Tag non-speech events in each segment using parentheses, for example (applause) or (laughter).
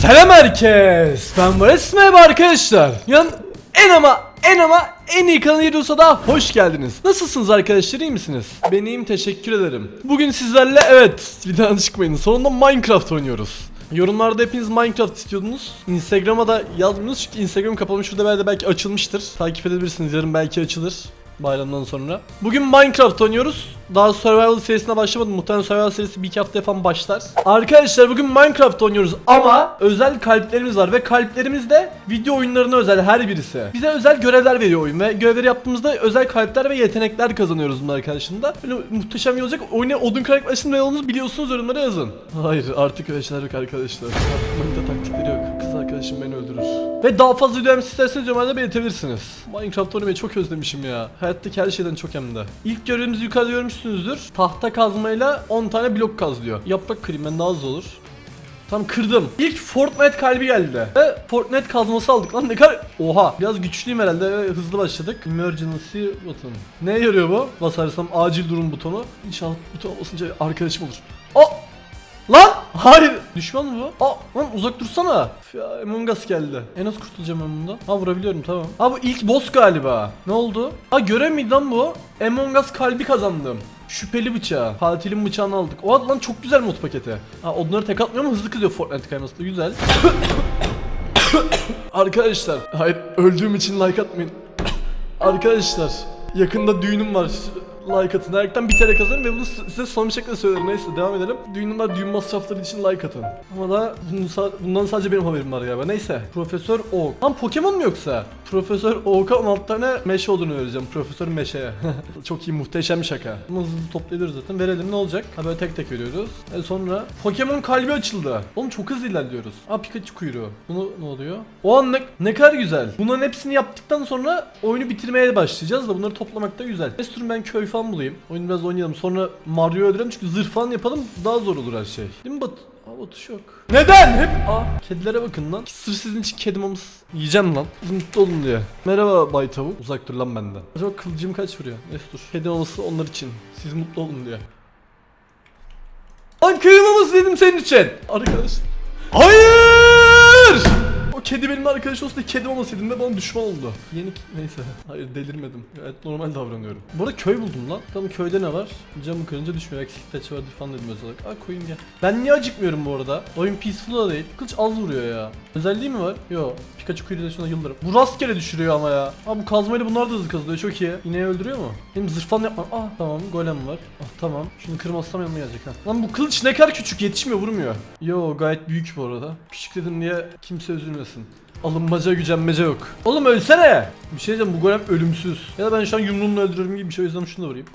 Selam herkes. Ben Vares merhaba arkadaşlar. Yan en ama en ama en iyi kanalı Yedus'a da hoş geldiniz. Nasılsınız arkadaşlar iyi misiniz? Ben iyiyim teşekkür ederim. Bugün sizlerle evet daha çıkmayın. Sonunda Minecraft oynuyoruz. Yorumlarda hepiniz Minecraft istiyordunuz. Instagram'a da yazmıyorsunuz çünkü Instagram kapalı. Şurada belki, belki açılmıştır. Takip edebilirsiniz. Yarın belki açılır. Bayramdan sonra. Bugün Minecraft oynuyoruz. Daha Survival serisine başlamadım. Muhtemelen Survival serisi bir iki haftaya falan başlar. Arkadaşlar bugün Minecraft oynuyoruz ama özel kalplerimiz var ve kalplerimiz de video oyunlarına özel her birisi. Bize özel görevler veriyor oyun ve görevleri yaptığımızda özel kalpler ve yetenekler kazanıyoruz bunlar karşında. Böyle muhteşem bir olacak. Oyuna odun kırarak başında ne olduğunuzu biliyorsunuz yorumlara yazın. Hayır artık öyle yok arkadaşlar. Artık taktikleri yok. Kız arkadaşım beni öldürür. Ve daha fazla video isterseniz yorumlarda belirtebilirsiniz. Minecraft oynamayı çok özlemişim ya. Hayattaki her şeyden çok hem de. İlk görevimizi yukarıda görmüşsünüzdür. Tahta kazmayla 10 tane blok kaz diyor. Yaprak kırayım ben daha hızlı olur. Tam kırdım. İlk Fortnite kalbi geldi. Ve Fortnite kazması aldık lan ne kadar... Oha biraz güçlüyüm herhalde hızlı başladık. Emergency button. Ne yarıyor bu? Basarsam acil durum butonu. İnşallah buton basınca arkadaşım olur. Oh! Lan! Hayır! Düşman mı bu? Aa! Lan uzak dursana. Üf Ya Among Us geldi. E nasıl kurtulacağım ben bundan? Ha vurabiliyorum tamam. Ha bu ilk boss galiba. Ne oldu? Ha görev miydi lan bu? Among Us kalbi kazandım. Şüpheli bıçağı. Katilin bıçağını aldık. O lan çok güzel mod paketi. Ha onları tek atmıyor ama hızlı kızıyor Fortnite kayması da güzel. (coughs) Arkadaşlar. Hayır öldüğüm için like atmayın. (coughs) Arkadaşlar. Yakında düğünüm var. Like atın. Herkten bir TL kazanın ve bunu size son bir şekilde söylerim. Neyse devam edelim. Düğünüm var. Düğün masrafları için like atın. Ama da bundan sadece benim haberim var galiba. Neyse. Profesör Oak. Lan Pokemon mu yoksa? Profesör Oak'a 16 tane meşe olduğunu vereceğim. Profesör Meşe'ye. (laughs) Çok iyi muhteşem bir şaka. Bunu hızlı toplayabiliriz zaten. Verelim ne olacak? Ha böyle tek tek veriyoruz. E sonra Pokemon kalbi açıldı. Oğlum çok hızlı ilerliyoruz. Ha Pikachu kuyruğu. Bunu ne oluyor? O an ne, ne kadar güzel. Bunların hepsini yaptıktan sonra oyunu bitirmeye başlayacağız da bunları toplamak da güzel. Restoran ben köy falan bulayım. Oyunu biraz oynayalım. Sonra Mario'yu öldürelim çünkü zırh falan yapalım. Daha zor olur her şey. Değil mi Bat? Aa Batu yok. Neden? Hep Aa kedilere bakın lan. Sırf sizin için kedi maması yiyeceğim lan. Siz mutlu olun diye. Merhaba Bay Tavuk. Uzak dur lan benden. Acaba kılıcım kaç vuruyor? Neyse dur. Kedi maması onlar için. Siz mutlu olun diye. Lan köy maması dedim senin için. Arkadaş. Hayır! O kedi benim arkadaş olsa da kedi olmasaydım ve bana düşman oldu. Yeni neyse. Hayır delirmedim. Gayet normal davranıyorum. Bu arada köy buldum lan. Tamam köyde ne var? Camı kırınca düşmüyor. Eksik peç vardır falan dedim özel olarak. Aa koyayım gel. Ben niye acıkmıyorum bu arada? Oyun peaceful da değil. Kılıç az vuruyor ya. Özelliği mi var? Yo. Pikachu kuyruğu da şuna yıldırım. Bu rastgele düşürüyor ama ya. Aa bu kazmayla bunlar da hızlı kazılıyor. Çok iyi. İneği öldürüyor mu? Benim zırh falan yapmam. Ah tamam golem var. Ah tamam. Şunu kırmazsam yanıma gelecek ha. Lan bu kılıç ne kadar küçük yetişmiyor vurmuyor. Yo gayet büyük bu arada. Küçük dedim diye kimse üzülmesin. Alınmaca gücenmece yok. Oğlum ölsene. Bir şey diyeceğim bu golem ölümsüz. Ya da ben şu an yumruğumla öldürürüm gibi bir şey o yüzden şunu da vurayım.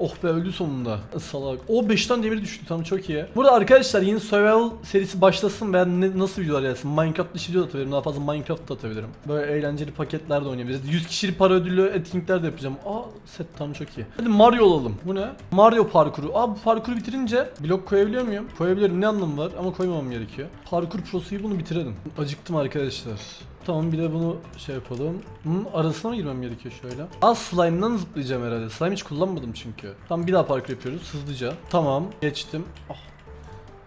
Oh be öldü sonunda. Salak. O 5'ten demir düştü tamam çok iyi. Burada arkadaşlar yeni survival serisi başlasın veya ne, nasıl videolar gelsin. Minecraft dışı video da atabilirim. Daha fazla Minecraft da atabilirim. Böyle eğlenceli paketler de oynayabiliriz. 100 kişilik para ödüllü etkinlikler de yapacağım. Aa set tam çok iyi. Hadi Mario olalım. Bu ne? Mario parkuru. Aa bu parkuru bitirince blok koyabiliyor muyum? Koyabilirim. Ne anlamı var? Ama koymamam gerekiyor. Parkur prosuyu bunu bitirelim. Acıktım arkadaşlar. Tamam bir de bunu şey yapalım. Bunun arasına mı girmem gerekiyor şöyle? Aa slime'dan zıplayacağım herhalde. Slime hiç kullanmadım çünkü. Tamam bir daha parkur yapıyoruz hızlıca. Tamam geçtim. Ah.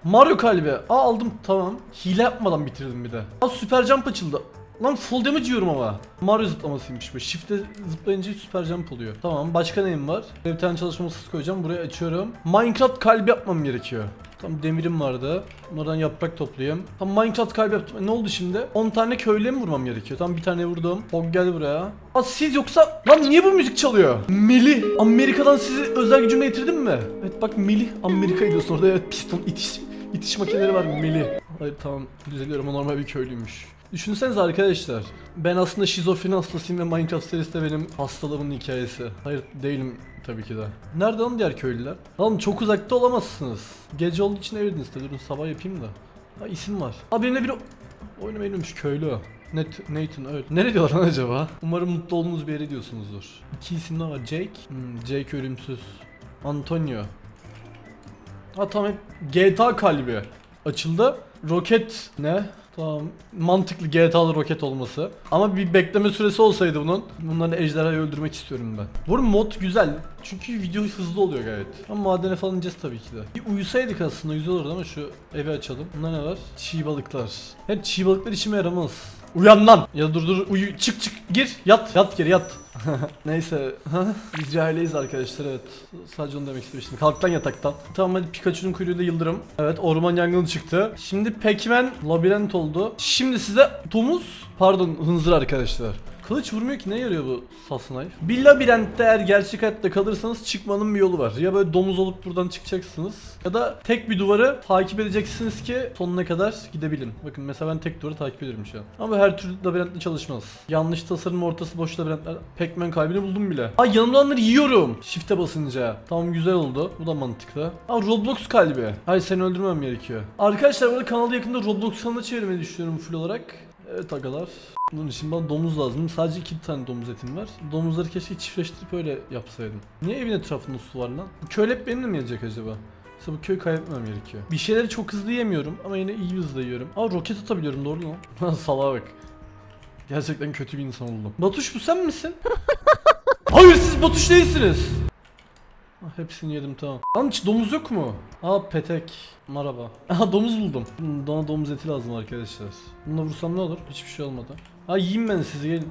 Mario kalbi. Aa aldım tamam. Hile yapmadan bitirdim bir de. Aa süper jump açıldı. Lan full damage yiyorum ama. Mario zıplamasıymış bu. Shift'e zıplayınca süper jump oluyor. Tamam başka neyim var? Bir tane çalışma koyacağım. Buraya açıyorum. Minecraft kalbi yapmam gerekiyor. Tam demirim vardı. Bunlardan yaprak toplayayım. Tam Minecraft kalbi yaptım. E, Ne oldu şimdi? 10 tane köylüye mi vurmam gerekiyor? Tam bir tane vurdum. Hog gel buraya. Aa siz yoksa... Lan niye bu müzik çalıyor? Melih. Amerika'dan sizi özel gücümle getirdim mi? Evet bak Melih. Amerika diyorsun orada. Evet piston itiş, itiş makineleri var Melih. Hayır tamam düzeliyorum o normal bir köylüymüş. Düşünsenize arkadaşlar. Ben aslında şizofreni hastasıyım ve Minecraft serisi de benim hastalığımın hikayesi. Hayır değilim tabii ki de. Nerede lan diğer köylüler? Oğlum çok uzakta olamazsınız. Gece olduğu için de durun sabah yapayım da. Ha isim var. Abi benimle biri oyunu beğenmiş köylü. Net, Nathan evet. Nereye diyorlar lan acaba? Umarım mutlu olduğunuz bir yere diyorsunuzdur. İki isim daha var. Jake. Hmm, Jake ölümsüz. Antonio. Ha tamam hep GTA kalbi. Açıldı. Roket ne? Tamam. Mantıklı GTA'lı roket olması. Ama bir bekleme süresi olsaydı bunun. Bunların ejderhayı öldürmek istiyorum ben. Bu mod güzel. Çünkü video hızlı oluyor gayet. Ama madene falan ineceğiz tabii ki de. Bir uyusaydık aslında güzel olurdu ama şu evi açalım. Bunda ne var? Çiğ balıklar. Hem çiğ balıklar işime yaramaz. Uyan lan! Ya dur dur uyu çık çık gir yat yat geri yat. (laughs) Neyse biz cahiliyiz arkadaşlar evet. Sadece onu demek istemiştim. Kalk lan yataktan. Tamam hadi Pikachu'nun kuyruğuyla yıldırım. Evet orman yangını çıktı. Şimdi Pac-Man labirent oldu. Şimdi size domuz pardon hınzır arkadaşlar. Kılıç vurmuyor ki ne yarıyor bu Sasnay? Bir labirentte eğer gerçek hayatta kalırsanız çıkmanın bir yolu var. Ya böyle domuz olup buradan çıkacaksınız ya da tek bir duvarı takip edeceksiniz ki sonuna kadar gidebilin. Bakın mesela ben tek duvarı takip ediyorum şu an. Ama her türlü labirentle çalışmaz. Yanlış tasarım ortası boş labirentler. Pac-Man kalbini buldum bile. Ay yanımda olanları yiyorum. Shift'e basınca. Tamam güzel oldu. Bu da mantıklı. Aa Roblox kalbi. Hayır seni öldürmem gerekiyor. Arkadaşlar burada kanalı yakında Roblox kanalına çevirmeyi düşünüyorum full olarak. Evet agalar. Bunun için bana domuz lazım. Sadece iki tane domuz etim var. Domuzları keşke çiftleştirip öyle yapsaydım. Niye evin etrafında su var lan? Bu köy hep benimle mi yiyecek acaba? Mesela bu köy kaybetmem gerekiyor. Bir şeyleri çok hızlı yemiyorum ama yine iyi hızlı yiyorum. Aa roket atabiliyorum doğru mu? (laughs) Lan salağa bak. Gerçekten kötü bir insan oldum. Batuş bu sen misin? (laughs) Hayır siz Batuş değilsiniz. Hepsini yedim tamam. Lan hiç domuz yok mu? Aa petek. Merhaba. (laughs) Aha domuz buldum. Bana domuz eti lazım arkadaşlar. Bununla vursam ne olur? Hiçbir şey olmadı. Ha yiyeyim ben sizi gelin.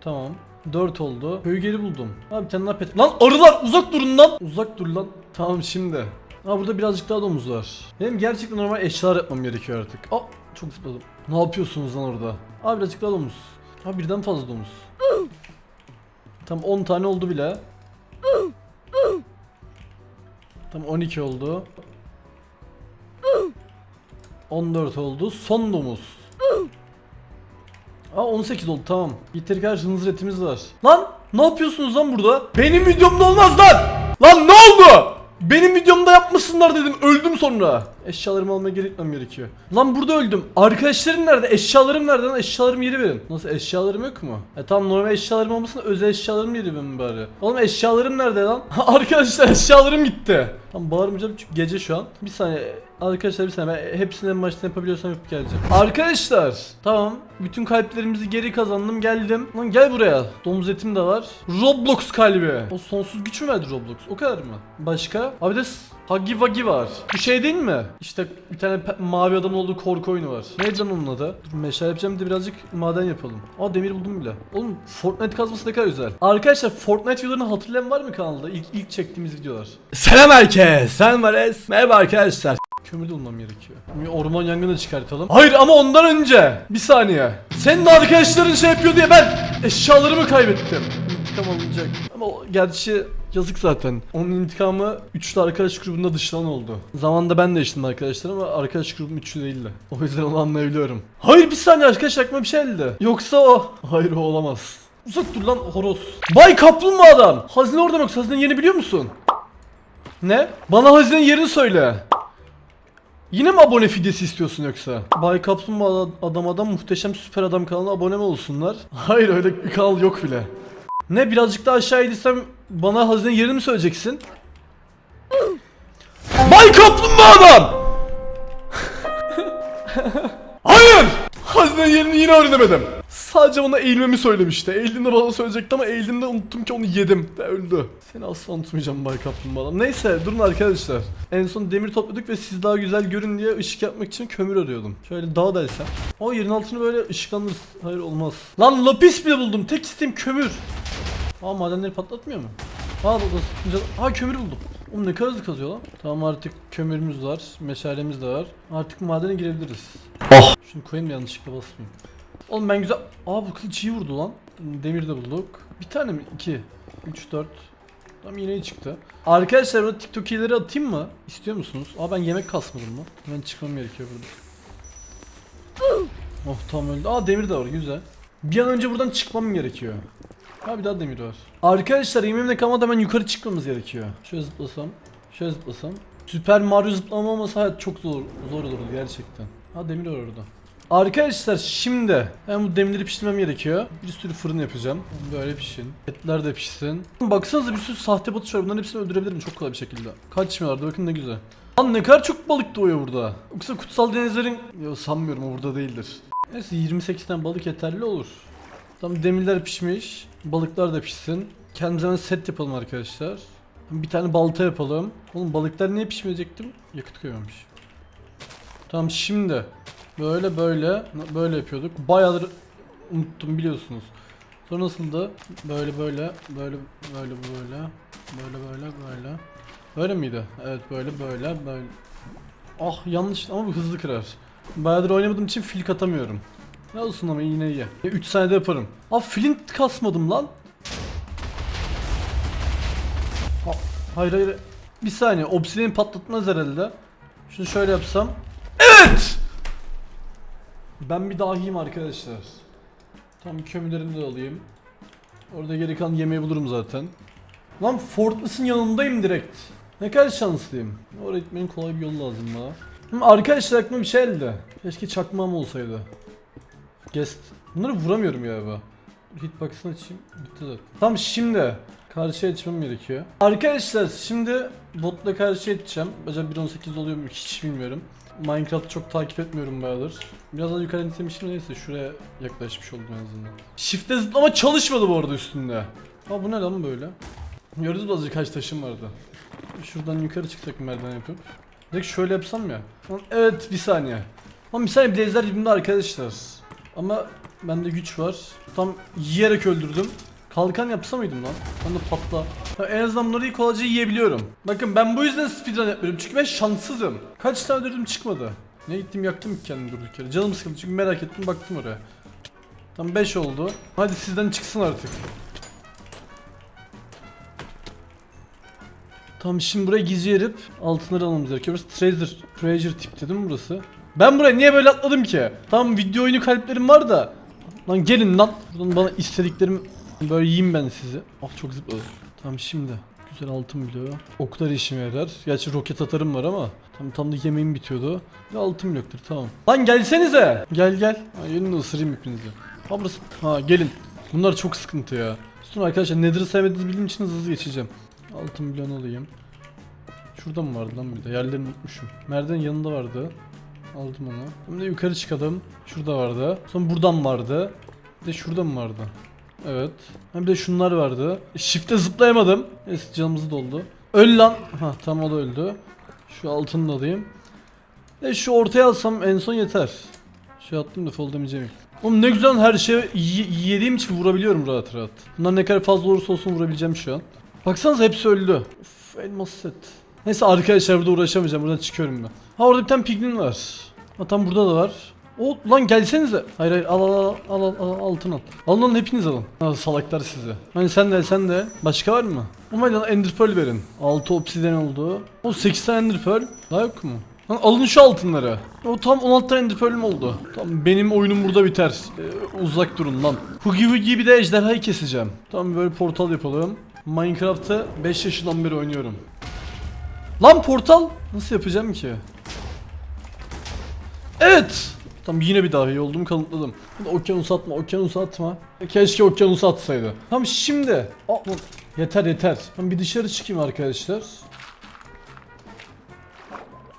Tamam. 4 oldu. Köyü geri buldum. Abi bir tane daha petek. Lan arılar uzak durun lan. Uzak dur lan. Tamam şimdi. Ha burada birazcık daha domuz var. Benim gerçekten normal eşyalar yapmam gerekiyor artık. Aa çok zıpladım. Ne yapıyorsunuz lan orada? Abi birazcık daha domuz. Ha birden fazla domuz. Tam 10 tane oldu bile. Tam 12 oldu. 14 oldu. Son domuz. Aa 18 oldu tamam. Yeteri kadar hınzır etimiz var. Lan ne yapıyorsunuz lan burada? Benim videomda olmaz lan. Lan ne oldu? Benim videomda yapmasınlar dedim. Öldüm sonra. Eşyalarımı almaya gitmem gerekiyor. Lan burada öldüm. Arkadaşlarım nerede? Eşyalarım nerede lan? Eşyalarımı yeri verin. Nasıl eşyalarım yok mu? E tamam normal eşyalarım olmasın özel eşyalarımı yeri verin bari. Oğlum eşyalarım nerede lan? (laughs) Arkadaşlar eşyalarım gitti. Tamam bağırmayacağım çünkü gece şu an. Bir saniye. Arkadaşlar bir saniye ben hepsini en yapabiliyorsam yapıp geleceğim. Arkadaşlar tamam bütün kalplerimizi geri kazandım geldim. Lan gel buraya. Domuz etim de var. Roblox kalbi. O sonsuz güç mü verdi Roblox? O kadar mı? Başka? Abi de Huggy Wuggy var. Bu şey değil mi? İşte bir tane mavi adamın olduğu korku oyunu var. Neydi lan onun adı? Dur meşale yapacağım de birazcık maden yapalım. Aa demir buldum bile. Oğlum Fortnite kazması ne kadar güzel. Arkadaşlar Fortnite videolarını hatırlayan var mı kanalda? İlk, ilk çektiğimiz videolar. Selam herkes. Sen varız. Merhaba arkadaşlar. Kömür de bulmam gerekiyor. Bir orman yangını çıkartalım. Hayır ama ondan önce. Bir saniye. Senin arkadaşların şey yapıyor diye ben eşyalarımı kaybettim. İntikam alınacak. Ama o, gerçi yazık zaten. Onun intikamı üçlü arkadaş grubunda dışlanan oldu. Zamanında ben de içtim arkadaşlar ama arkadaş grubum üçlü değildi. O yüzden onu anlayabiliyorum. Hayır bir saniye arkadaş aklıma bir şey geldi. Yoksa o. Hayır o olamaz. Uzak dur lan horoz. Bay Kaplumbağa'dan. Hazine orada mı yoksa hazinenin yerini biliyor musun? Ne? Bana hazinenin yerini söyle. Yine mi abone fidesi istiyorsun yoksa? Bay Kaplumbağa Adam Adam Muhteşem Süper Adam kanalına abone mi olsunlar? (laughs) Hayır öyle bir kanal yok bile. Ne birazcık daha aşağı indirsem bana hazine yerini mi söyleyeceksin? Bay Kaplumbağa Adam! (laughs) Hayır! Hazine yerini yine öğrenemedim. Sadece bana eğilmemi söylemişti. Eğildiğinde bana söyleyecekti ama eğildiğimde unuttum ki onu yedim ve öldü. Seni asla unutmayacağım Bay Kaplumbağa Adam. Neyse durun arkadaşlar. En son demir topladık ve siz daha güzel görün diye ışık yapmak için kömür arıyordum. Şöyle dağ delsem. O yerin altını böyle ışıklandırırız. Hayır olmaz. Lan lapis bile buldum. Tek isteğim kömür. Aa madenleri patlatmıyor mu? Aa bu da Aa kömür buldum. Oğlum ne kadar hızlı kazıyor lan. Tamam artık kömürümüz var. Meşalemiz de var. Artık madene girebiliriz. Oh. Şunu koyayım da yanlışlıkla basmayayım. Oğlum ben güzel... Aa bu kılıç iyi vurdu lan. Demir de bulduk. Bir tane mi? İki. Üç, dört. Tamam yine çıktı. Arkadaşlar burada TikTok ileri atayım mı? İstiyor musunuz? Aa ben yemek kasmadım mı? Ben çıkmam gerekiyor burada. Oh tam öldü. Aa demir de var güzel. Bir an önce buradan çıkmam gerekiyor. Ha bir daha demir var. Arkadaşlar yemeğimle kalmadan hemen yukarı çıkmamız gerekiyor. Şöyle zıplasam. Şöyle zıplasam. Süper Mario zıplama olmasa çok zor zor olurdu gerçekten. Ha demir var orada. Arkadaşlar şimdi ben bu demirleri pişirmem gerekiyor. Bir sürü fırın yapacağım. Böyle pişsin. Etler de pişsin. Baksanıza bir sürü sahte batış var. Bunların hepsini öldürebilirim çok kolay bir şekilde. Kaçmıyorlardı bakın ne güzel. Lan ne kadar çok balık doğuyor burada. Yoksa kutsal denizlerin... Yo sanmıyorum o burada değildir. Neyse 28 tane balık yeterli olur. Tam demirler pişmiş. Balıklar da pişsin. Kendimize set yapalım arkadaşlar. Bir tane balta yapalım. Oğlum balıklar niye pişmeyecektim? Yakıt koymamış. Tamam şimdi böyle böyle böyle yapıyorduk. Bayağıdır unuttum biliyorsunuz. Sonra nasıldı? Böyle böyle böyle böyle böyle böyle böyle böyle. Böyle miydi? Evet böyle böyle böyle. Ah yanlış ama bu hızlı kırar. Bayağıdır oynamadığım için fil atamıyorum. Ne olsun ama yine iyi. 3 saniyede yaparım. Aa flint kasmadım lan. Ha, hayır hayır. Bir saniye. Obsidian patlatmaz herhalde. Şunu şöyle yapsam. Evet! Ben bir dahiyim arkadaşlar. Tam kömürlerimi de alayım. Orada geri kalan yemeği bulurum zaten. Lan Fortress'ın yanındayım direkt. Ne kadar şanslıyım. Oraya gitmenin kolay bir yolu lazım bana. Arkadaşlar aklıma bir şey geldi. Keşke çakmağım olsaydı. Guest. Bunları vuramıyorum galiba. Hitbox'ını açayım. Bitti zaten. Tamam şimdi. Karşıya geçmem gerekiyor. Arkadaşlar şimdi botla karşıya geçeceğim. Acaba 1.18 oluyor mu hiç bilmiyorum. Minecraft'ı çok takip etmiyorum bayağıdır. Biraz daha yukarı insemiştim neyse şuraya yaklaşmış oldum en azından. Shift'te zıplama çalışmadı bu arada üstünde. Ha bu ne lan böyle? Gördünüz mü azıcık kaç taşım vardı. Şuradan yukarı çıksak merdiven yapıp. Direkt şöyle yapsam ya. Evet bir saniye. Lan bir saniye blazer dibimde arkadaşlar. Ama bende güç var. Tam yiyerek öldürdüm. Kalkan yapsa mıydım lan? Ben de patla. Ya en azından bunları iyi kolayca yiyebiliyorum. Bakın ben bu yüzden speedrun yapmıyorum. Çünkü ben şanssızım. Kaç tane öldürdüm çıkmadı. Ne gittim yaktım ki kendimi durduk yere. Canım sıkıldı çünkü merak ettim baktım oraya. Tam 5 oldu. Hadi sizden çıksın artık. Tamam şimdi buraya gizli yerip altınları almamız gerekiyor. Burası treasure, treasure tip değil mi burası? Ben buraya niye böyle atladım ki? Tamam video oyunu kalplerim var da. Lan gelin lan. Buradan bana istediklerim böyle yiyeyim ben sizi. Ah çok zıpladı. Tamam şimdi. Güzel altın bloğu. Oklar işime yarar. Gerçi roket atarım var ama. Tam tam da yemeğim bitiyordu. Ve altın bloktur tamam. Lan gelsenize. Gel gel. Ha, gelin de ısırayım hepinizi. Ha burası. Ha gelin. Bunlar çok sıkıntı ya. Sonra arkadaşlar Nether'ı sevmediğinizi bildiğim için hızlı geçeceğim. Altın bloğunu alayım. Şurada mı vardı lan bir de? Yerlerini unutmuşum. Merdiven yanında vardı. Aldım onu. Şimdi yukarı çıkalım. Şurada vardı. Sonra buradan vardı. Bir de şurada mı vardı? Evet. Ha bir de şunlar vardı. Shift'e zıplayamadım. Neyse canımız doldu. Öl lan. Ha tam o da öldü. Şu altını da alayım. E şu ortaya alsam en son yeter. Şey attım da fall demeyeceğim. Oğlum ne güzel her şeyi yediğim için vurabiliyorum rahat rahat. Bunlar ne kadar fazla olursa olsun vurabileceğim şu an. Baksanıza hepsi öldü. Uf elmas set. Neyse arkadaşlar burada uğraşamayacağım. Buradan çıkıyorum ben. Ha orada bir tane piglin var. Ha tam burada da var. O lan gelsenize. Hayır hayır al al al al al, al altın al. Alın alın hepiniz alın. Ha, salaklar sizi. Hani sen de sen de. Başka var mı? Ama lan ender pearl verin. 6 obsidian oldu. O 8 tane ender pearl. Daha yok mu? Lan alın şu altınları. O tam 16 tane ender pearl'üm oldu. Tamam benim oyunum burada biter. Ee, uzak durun lan. Hugi Hugi bir de ejderhayı keseceğim. Tamam böyle portal yapalım. Minecraft'ı 5 yaşından beri oynuyorum. Lan portal nasıl yapacağım ki? Evet. Tam yine bir daha iyi olduğumu kanıtladım. Okyanus atma, okyanus atma. Keşke okyanus atsaydı. Tamam şimdi. Aa, yeter yeter. Ben bir dışarı çıkayım arkadaşlar.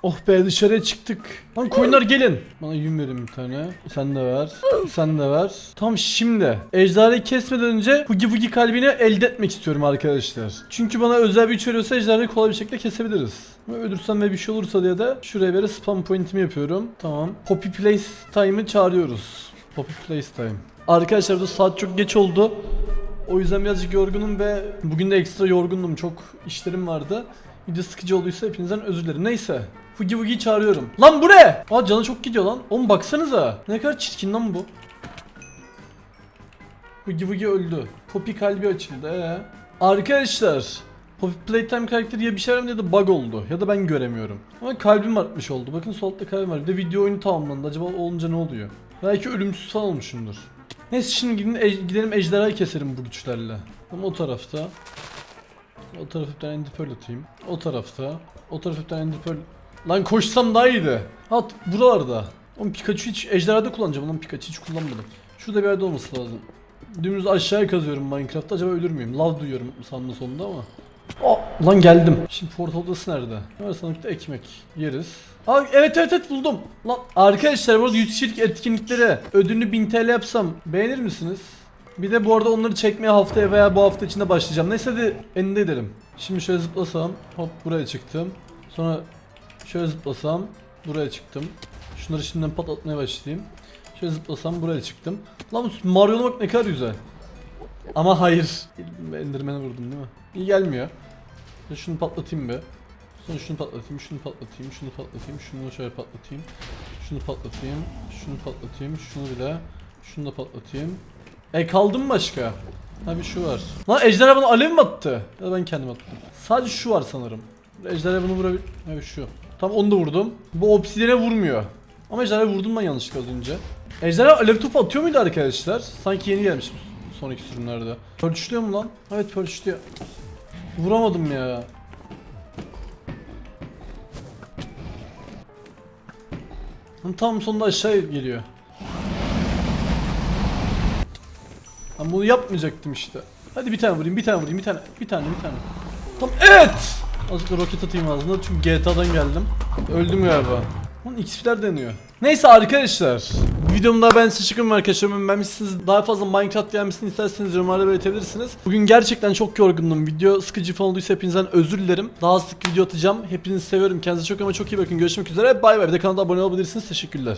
Oh be dışarıya çıktık. Lan koyunlar gelin. Bana yün verin bir tane. Sen de ver. Sen de ver. Tam şimdi. Ejderhayı kesmeden önce Hugi Bugi kalbini elde etmek istiyorum arkadaşlar. Çünkü bana özel bir güç veriyorsa ejderhayı kolay bir şekilde kesebiliriz. Ölürsem ve bir şey olursa diye de şuraya böyle spam point'imi yapıyorum. Tamam. Poppy Place Time'ı çağırıyoruz. Poppy Place Time. Arkadaşlar bu saat çok geç oldu. O yüzden birazcık yorgunum ve bugün de ekstra yorgundum. Çok işlerim vardı. Video sıkıcı olduysa hepinizden özür dilerim. Neyse. Hugi Bugi'yi çağırıyorum. Lan bu ne? Aa canı çok gidiyor lan. Oğlum baksanıza. Ne kadar çirkin lan bu. Hugi Bugi öldü. Poppy kalbi açıldı. Ee? Arkadaşlar. Poppy Playtime karakteri ya bir şey var ya da bug oldu. Ya da ben göremiyorum. Ama kalbim artmış oldu. Bakın sol altta kalbim var. Bir de video oyunu tamamlandı. Acaba olunca ne oluyor? Belki ölümsüz falan olmuşumdur. Neyse şimdi gidin, e- gidelim ejderhayı keserim bu güçlerle. Ama o tarafta. O tane ender pearl atayım. O tarafta. O tane ender pearl. Lan koşsam daha iyiydi. At buralarda. Oğlum Pikachu hiç ejderhada kullanacağım lan Pikachu hiç kullanmadım. Şurada bir yerde olması lazım. Dümdüz aşağıya kazıyorum Minecraft'ta acaba ölür müyüm? Lav duyuyorum sağında sonunda ama. Oh, lan geldim. Şimdi portal odası nerede? Var sandıkta ekmek. Yeriz. Aa, evet evet evet buldum. Lan arkadaşlar burada 100 kişilik etkinliklere ödülünü 1000 TL yapsam beğenir misiniz? Bir de bu arada onları çekmeye haftaya veya bu hafta içinde başlayacağım. Neyse hadi eninde edelim. Şimdi şöyle zıplasam hop buraya çıktım. Sonra şöyle zıplasam buraya çıktım. Şunları şimdiden patlatmaya başlayayım. Şöyle zıplasam buraya çıktım. Lan Mario'na bak ne kadar güzel. Ama hayır. Enderman'e vurdum değil mi? İyi gelmiyor. Ya Şunu patlatayım be. Sonra şunu patlatayım, şunu patlatayım, şunu patlatayım, şunu şöyle patlatayım. Şunu patlatayım, şunu patlatayım, şunu bir daha. Şunu da patlatayım. E kaldı mı başka? Ha bir şu var. Lan ejderha bana alev mi attı? Ya ben kendim attım. Sadece şu var sanırım. Ejderha bunu vurabil... Evet şu. Tam onu da vurdum. Bu obsidiyene vurmuyor. Ama ejderha vurdum ben yanlışlıkla az önce. Ejderha alev topu atıyor muydu arkadaşlar? Sanki yeni gelmiş sonraki sürümlerde. Pörçlüyor mu lan? Evet pörçlüyor. Vuramadım ya. Tam sonunda aşağı geliyor. Ben bunu yapmayacaktım işte. Hadi bir tane vurayım, bir tane vurayım, bir tane, bir tane, bir tane. Tam evet. Azıcık roket atayım ağzına çünkü GTA'dan geldim. Öldüm galiba. Lan XP'ler deniyor. Neyse arkadaşlar. Videomda ben size çıkıyorum arkadaşlar. Ben siz daha fazla Minecraft gelmesini isterseniz yorumlarda belirtebilirsiniz. Bugün gerçekten çok yorgundum. Video sıkıcı falan olduysa hepinizden özür dilerim. Daha sık video atacağım. Hepinizi seviyorum. Kendinize çok ama çok iyi bakın. Görüşmek üzere. Bay bay. Bir de kanala abone olabilirsiniz. Teşekkürler.